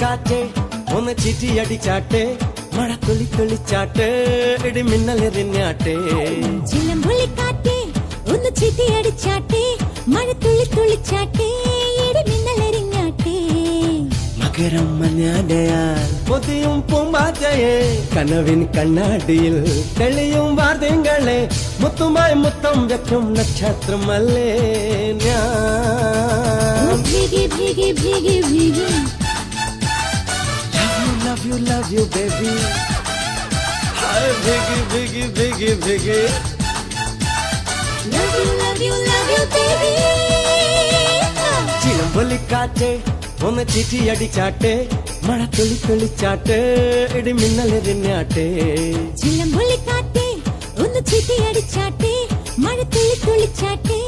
ചിലമ്പൊലിക്കാറ്റേ ഒന്ന് ചിറ്റി അടിച്ചാട്ടെ മഴ തുള്ളി തുള്ളിച്ചാട്ടെ ഇടി മിന്നലെറിഞ്ഞാട്ടെ ചിലമ്പുള്ളിക്കാറ്റേ ഒന്ന് ചിട്ടിയടിച്ചാട്ടെ മഴ തുള്ളി തുള്ളിച്ചാട്ടെ ഇടി മിന്നലെറിഞ്ഞാട്ടെ മകരം മഞ്ഞാടയാൽ പൊതിയും പൂമ്പാറ്റയെ കനവിൻ കണ്ണാടിയിൽ തെളിയും വാർത്തകളെ മുത്തുമായി മുത്തം വെക്കും നക്ഷത്രമല്ലേ ഞാൻ. ഭീകി ഭീകി ഭീകി ഭീഗി love you, love you, baby. Hi, biggie, biggie, biggie, biggie. love you love you love you baby. ചിലമ്പൊലിക്കാറ്റേ ഒന്ന് ചിറ്റി അടിച്ചാട്ടെ മഴ തുള്ളി തുള്ളിച്ചാട്ടെ ഇടി മിന്നലെറിഞ്ഞാട്ടെ ചിലമ്പുള്ളിക്കാറ്റേ ഒന്ന് ചിട്ടിയടിച്ചാട്ടെ മഴ തുള്ളി തുള്ളിച്ചാട്ടെ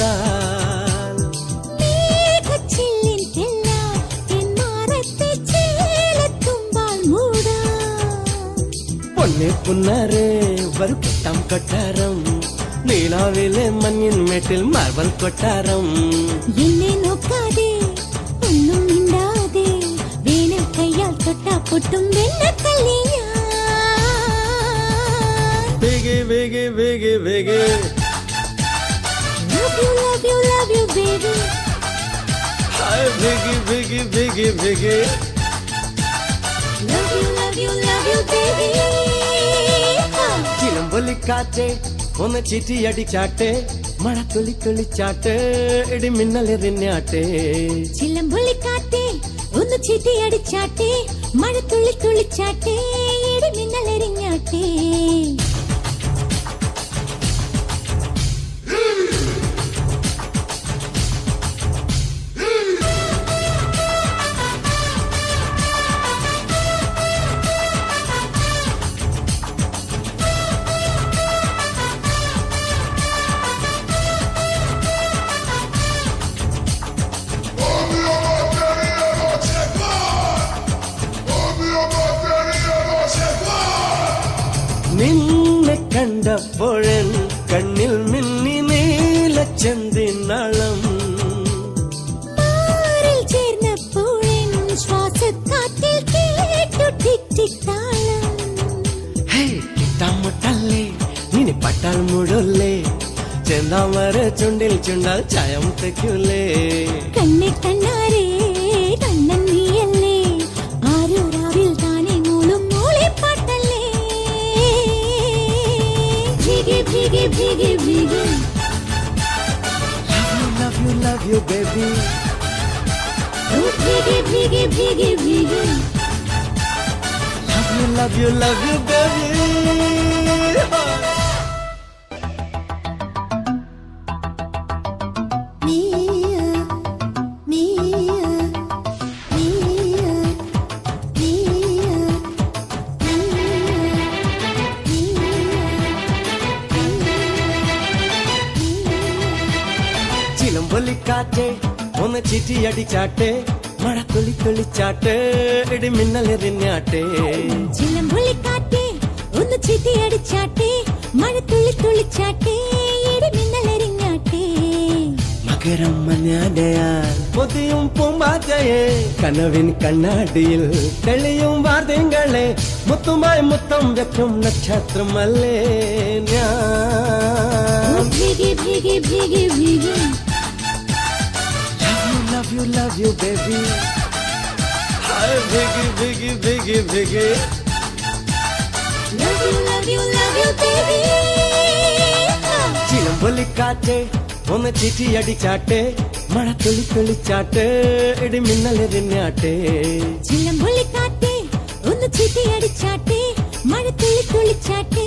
பார்த்தால் பொன்னே புன்னாரே வறுக்கட்டாம் கொட்டாரம். நீலாவிலே மண்ணின் மேட்டில் மார்பல் கொட்டாரம். என்னை நோக்காதே ஒன்னும் நின்றாதே வேணும் கையால் தொட்டா பொட்டும் வெள்ள வேகே வேகே வேகே வேகே. Baby. Hi Biggie, Biggie, Biggie, Biggie. Love you, love you, love you, baby. ചിലമ്പൊലിക്കാറ്റെ ഒന്ന് ചിറ്റി അടിച്ചാട്ടെ മഴ തുള്ളി തുള്ളിച്ചാട്ടെ ഇടി മിന്നലെറിഞ്ഞാട്ടെ ചിലമ്പുള്ളിക്കാറ്റേ ഒന്ന് ചിട്ടിയടിച്ചാട്ടെ മഴ തുള്ളി തുള്ളിച്ചാട്ടെ നിന്നെ കണ്ടപ്പോഴൻ കണ്ണിൽ മിന്നി നീലച്ചെന്തിനളം മാറിൽ ചേർന്നപ്പോഴെൻ ശ്വാസക്കാറ്റിൽ കേട്ടു ടിക് ടിക് താളം ഹേ കിട്ടാമട്ടല്ലേ? നിന്നെ പട്ടാൽ മുടല്ലേ ചെന്താമര ചുണ്ടിൽ ചുണ്ടാൽ ചായം തെക്കൂലേ കണ്ണെ you, love you, baby. Oh ഭീഗി ഭീഗി ഭീഗി ഭീഗി Love you, love you, love you, baby. ചിലമ്പൊലിക്കാറ്റെ ഒന്ന് ചിറ്റി അടിച്ചാട്ടെ മഴ തൊളി തുള്ളിച്ചാട്ടെ ഇടി മിന്നലെറിഞ്ഞാട്ടെ ചിലമ്പുള്ളിക്കാറ്റേ ഒന്ന് ചിട്ടിയടിച്ചാട്ടെ മഴ തുള്ളി തുള്ളിച്ചാട്ടെ ഇടി മിന്നലെറിഞ്ഞാട്ടെ മകരം മഞ്ഞാടയാൽ പൊതിയും പൂമ്പാറ്റയെ കനവിൻ കണ്ണാടിയിൽ തെളിയും വാർത്തകളെ മുത്തുമായി മുത്തം വെക്കും നക്ഷത്രമല്ലേ ഞാൻ. ഭീഗി ഭീഗി ഭീഗി love you, love you, baby. Hi, biggie, biggie, biggie, biggie. Love you, love you, love you, baby. ചിലമ്പൊലിക്കാറ്റെ ഒന്ന് ചിറ്റി അടിച്ചാട്ടെ മഴ തുളി തുളിച്ചാട്ട് ഇടി മിന്നലെറിഞ്ഞാട്ടെ ചിലമ്പുള്ളിക്കാറ്റേ ഒന്ന് ചിട്ടിയടിച്ചാട്ടെ മഴ തുളി തുള്ളിച്ചാട്ടേ